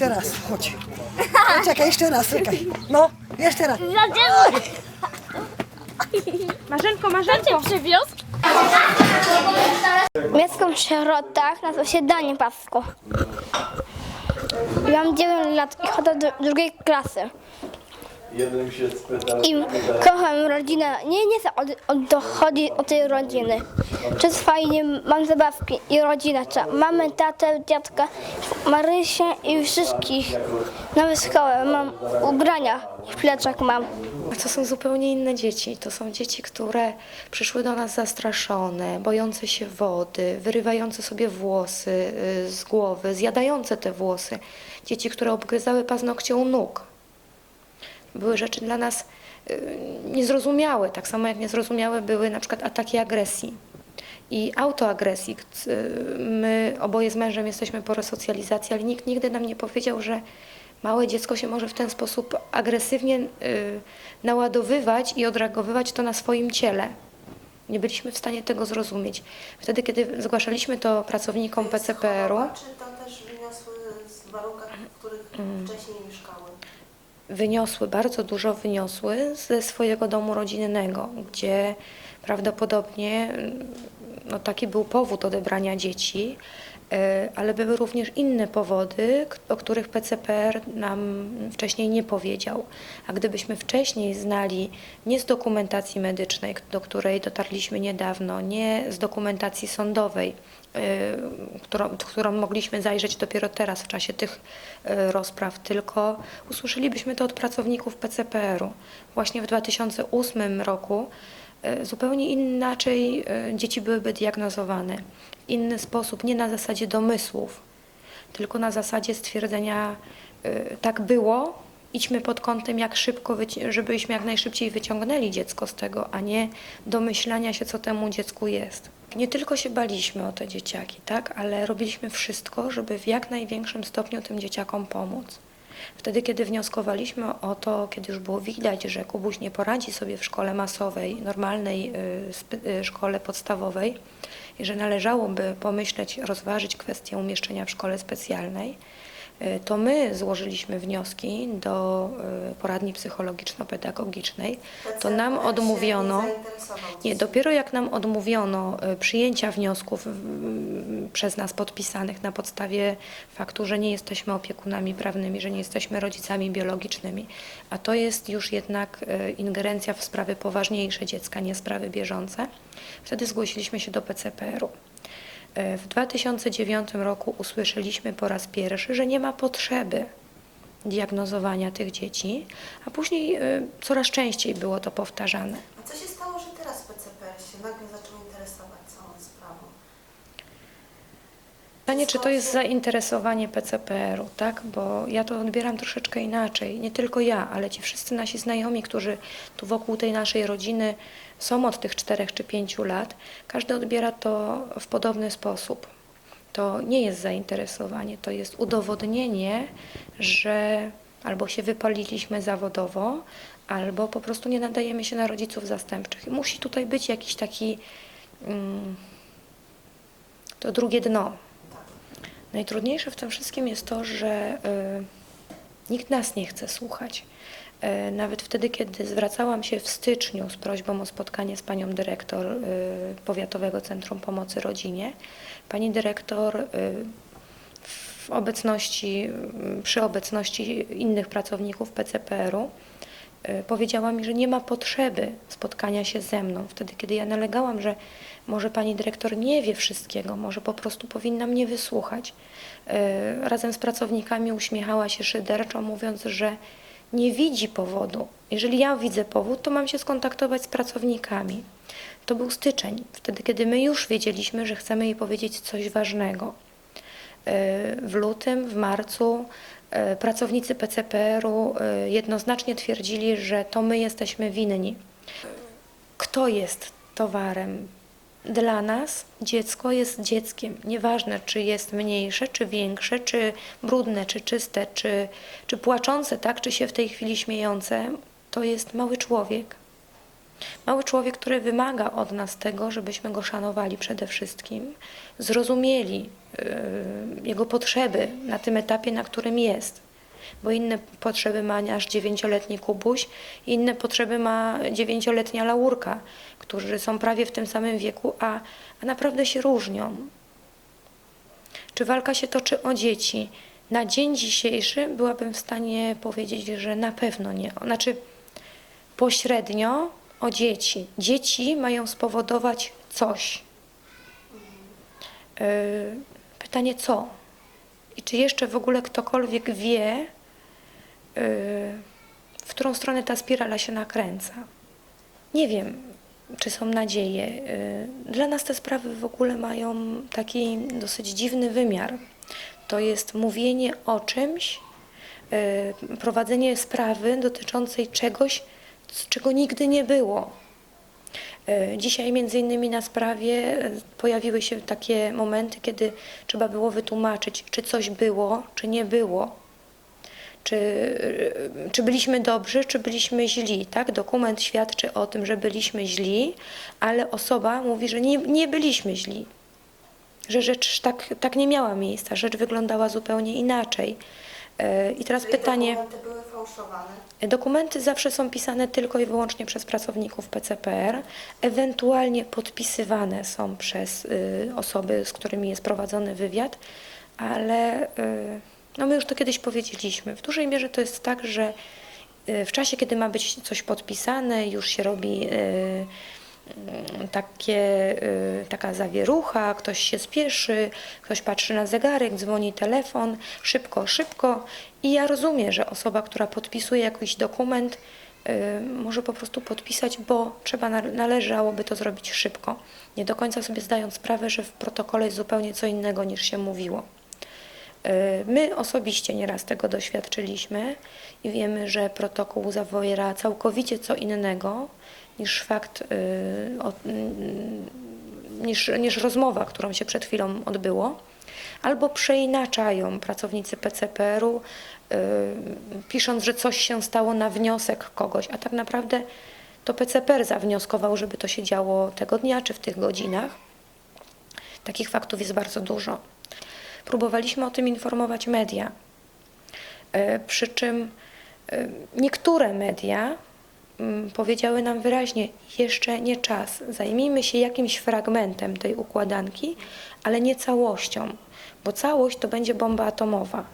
jeszcze raz, chodź. No, czekaj, jeszcze raz, czekaj. No, jeszcze raz. Marzenko, Marzenko! przywiózł? Mieszkam w Sierotach, Danie Pasko. I mam 9 lat i chodzę do drugiej klasy. Jednym się spytał. I kocham rodzinę. Nie, nie chcę od, od, dochodzi o tej rodziny. Jest fajnie, mam zabawki i rodzinę. Mamy tatę, dziadka, Marysię i wszystkich. Nawet szkołę, mam ubrania plecak mam. To są zupełnie inne dzieci. To są dzieci, które przyszły do nas zastraszone, bojące się wody, wyrywające sobie włosy y, z głowy, zjadające te włosy. Dzieci, które obgryzały paznokcie u nóg. Były rzeczy dla nas y, niezrozumiałe, tak samo jak niezrozumiałe były na przykład ataki agresji i autoagresji. My oboje z mężem jesteśmy po resocjalizacji, ale nikt nigdy nam nie powiedział, że małe dziecko się może w ten sposób agresywnie y, naładowywać i odreagowywać to na swoim ciele. Nie byliśmy w stanie tego zrozumieć. Wtedy, kiedy zgłaszaliśmy to pracownikom PCPR-u, Czy to też wyniosły z warunkach, w których wcześniej mieszkały? Wyniosły, bardzo dużo wyniosły ze swojego domu rodzinnego, gdzie prawdopodobnie mm, no, taki był powód odebrania dzieci, ale były również inne powody, o których PCPR nam wcześniej nie powiedział. A gdybyśmy wcześniej znali nie z dokumentacji medycznej, do której dotarliśmy niedawno, nie z dokumentacji sądowej, y, którą, którą mogliśmy zajrzeć dopiero teraz w czasie tych y, rozpraw, tylko usłyszelibyśmy to od pracowników PCPR-u. Właśnie w 2008 roku zupełnie inaczej y, dzieci byłyby diagnozowane. W inny sposób, nie na zasadzie domysłów, tylko na zasadzie stwierdzenia y, tak było, idźmy pod kątem jak szybko, żebyśmy jak najszybciej wyciągnęli dziecko z tego, a nie domyślania się, co temu dziecku jest. Nie tylko się baliśmy o te dzieciaki, tak, ale robiliśmy wszystko, żeby w jak największym stopniu tym dzieciakom pomóc. Wtedy, kiedy wnioskowaliśmy o to, kiedy już było widać, że Kubuś nie poradzi sobie w szkole masowej, normalnej y, y, szkole podstawowej i że należałoby pomyśleć, rozważyć kwestię umieszczenia w szkole specjalnej, y, to my złożyliśmy wnioski do poradni psychologiczno-pedagogicznej. To nam odmówiono. nie dopiero jak nam odmówiono przyjęcia wniosków przez nas podpisanych na podstawie faktu, że nie jesteśmy opiekunami prawnymi, że nie jesteśmy rodzicami biologicznymi, a to jest już jednak y, ingerencja w sprawy poważniejsze dziecka, nie sprawy bieżące, wtedy zgłosiliśmy się do PCPR-u. Y, W 2009 roku usłyszeliśmy po raz pierwszy, że nie ma potrzeby diagnozowania tych dzieci, a później y, coraz częściej było to powtarzane. A co się stało, że teraz PCPR się nagle zaczął interesować całą sprawą? Pytanie, czy to jest zainteresowanie PCPR-u, tak? Bo ja to odbieram troszeczkę inaczej. Nie tylko ja, ale ci wszyscy nasi znajomi, którzy tu wokół tej naszej rodziny są od tych czterech czy pięciu lat, każdy odbiera to w podobny sposób. To nie jest zainteresowanie, to jest udowodnienie, że albo się wypaliliśmy zawodowo, albo po prostu nie nadajemy się na rodziców zastępczych. I musi tutaj być jakiś taki, mm, to drugie dno. Najtrudniejsze w tym wszystkim jest to, że y, nikt nas nie chce słuchać. Y, nawet wtedy, kiedy zwracałam się w styczniu z prośbą o spotkanie z panią dyrektor y, Powiatowego Centrum Pomocy Rodzinie, pani dyrektor w obecności, przy obecności innych pracowników PCPR-u powiedziała mi, że nie ma potrzeby spotkania się ze mną. Wtedy, kiedy ja nalegałam, że może pani dyrektor nie wie wszystkiego, może po prostu powinna mnie wysłuchać. Y, Razem z pracownikami uśmiechała się szyderczo, mówiąc, że nie widzi powodu. Jeżeli ja widzę powód, to mam się skontaktować z pracownikami. To był styczeń, wtedy, kiedy my już wiedzieliśmy, że chcemy jej powiedzieć coś ważnego. W lutym, w marcu e, pracownicy PCPR-u e, jednoznacznie twierdzili, że to my jesteśmy winni. Kto jest towarem? Dla nas dziecko jest dzieckiem. Nieważne, czy jest mniejsze, czy większe, czy brudne, czy czyste, czy, czy płaczące, tak, czy się w tej chwili śmiejące, to jest mały człowiek. Mały człowiek, który wymaga od nas tego, żebyśmy go szanowali przede wszystkim, zrozumieli yy, jego potrzeby na tym etapie, na którym jest. Bo inne potrzeby ma aż dziewięcioletni Kubuś, inne potrzeby ma dziewięcioletnia Laurka, którzy są prawie w tym samym wieku, a, a naprawdę się różnią. Czy walka się toczy o dzieci? Na dzień dzisiejszy byłabym w stanie powiedzieć, że na pewno nie. Znaczy, pośrednio o dzieci. Dzieci mają spowodować coś. Yy, Pytanie co? I czy jeszcze w ogóle ktokolwiek wie, yy, w którą stronę ta spirala się nakręca? Nie wiem, czy są nadzieje. Yy, Dla nas te sprawy w ogóle mają taki dosyć dziwny wymiar. To jest mówienie o czymś, prowadzenie sprawy dotyczącej czegoś, czego nigdy nie było. E, Dzisiaj między innymi na sprawie e, pojawiły się takie momenty, kiedy trzeba było wytłumaczyć, czy coś było, czy nie było. Czy, e, czy byliśmy dobrzy, czy byliśmy źli. Tak? Dokument świadczy o tym, że byliśmy źli, ale osoba mówi, że nie, nie byliśmy źli. Że rzecz tak, tak nie miała miejsca, rzecz wyglądała zupełnie inaczej. E, I teraz Czyli pytanie. dokumenty były fałszowane. Dokumenty zawsze są pisane tylko i wyłącznie przez pracowników PCPR, ewentualnie podpisywane są przez y, osoby, z którymi jest prowadzony wywiad, ale y, no my już to kiedyś powiedzieliśmy. W dużej mierze to jest tak, że y, w czasie, kiedy ma być coś podpisane, już się robi y, y, takie, y, taka zawierucha, ktoś się spieszy, ktoś patrzy na zegarek, dzwoni telefon, szybko, szybko. I ja rozumiem, że osoba, która podpisuje jakiś dokument, y, może po prostu podpisać, bo trzeba, na- należałoby to zrobić szybko. Nie do końca sobie zdając sprawę, że w protokole jest zupełnie co innego niż się mówiło. Y, My osobiście nieraz tego doświadczyliśmy i wiemy, że protokół zawiera całkowicie co innego niż fakt, y, niż, niż rozmowa, którą się przed chwilą odbyło. Albo przeinaczają pracownicy PCPR-u, y, pisząc, że coś się stało na wniosek kogoś, a tak naprawdę to PCPR zawnioskował, żeby to się działo tego dnia czy w tych godzinach. Takich faktów jest bardzo dużo. Próbowaliśmy o tym informować media. E, Przy czym e, niektóre media mm, powiedziały nam wyraźnie, jeszcze nie czas, zajmijmy się jakimś fragmentem tej układanki, ale nie całością, bo całość to będzie bomba atomowa.